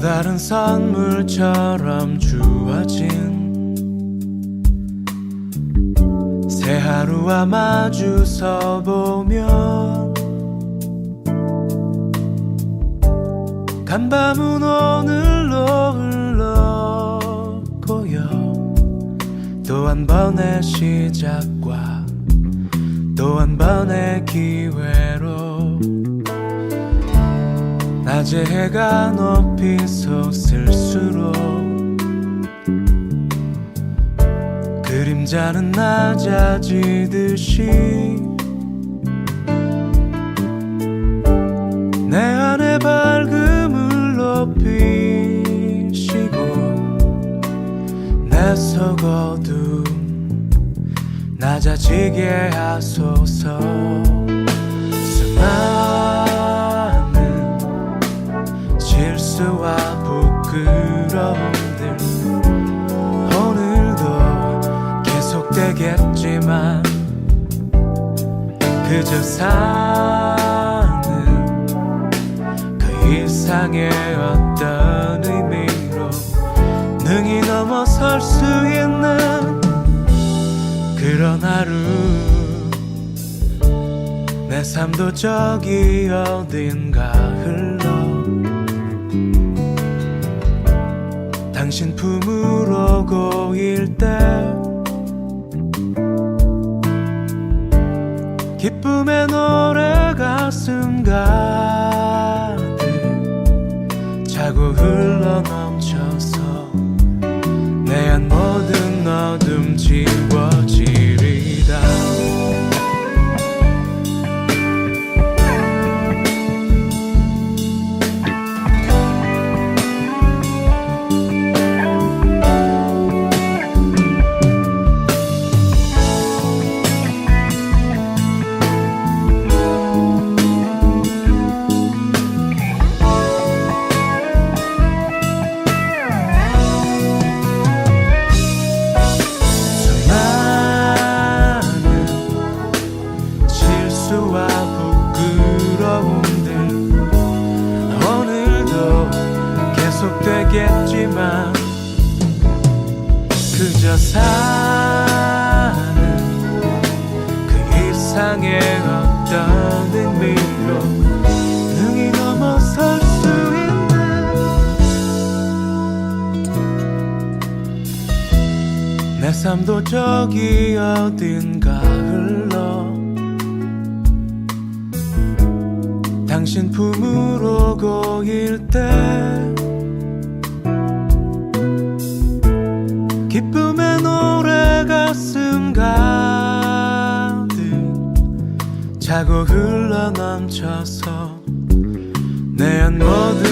다른 선물처럼 주어진 새 하루와 마주서 보면 간밤은 오늘로 흘러 고요. 또 한 번의 시작과 또 한 번의 기회로 낮에 해가 높이 솟을수록 그림자는 낮아지듯이 내 안에 밝음을 높이시고 내 속 어둠 낮아지게 하소서 부끄러움들. 오늘도 계속되겠지만 그저 사는 그 이상의 어떤 의미로 능히 넘어설 수 있는 그런 하루. 내 삶도 저기 어딘가 흘러 당신 품으로 고일 때 기쁨의 노래 가슴 가득 차고 흘러 넘쳐서 내 안 모든 어둠 지워 계속되겠지만 그저 사는 그 이상의 어떤 의미로 능히 넘어설 수 있는 내 삶도 저기 어딘가 흘러 당신 품으로 고일 때 가슴 가득 차고 흘러 넘쳐서 내한 모든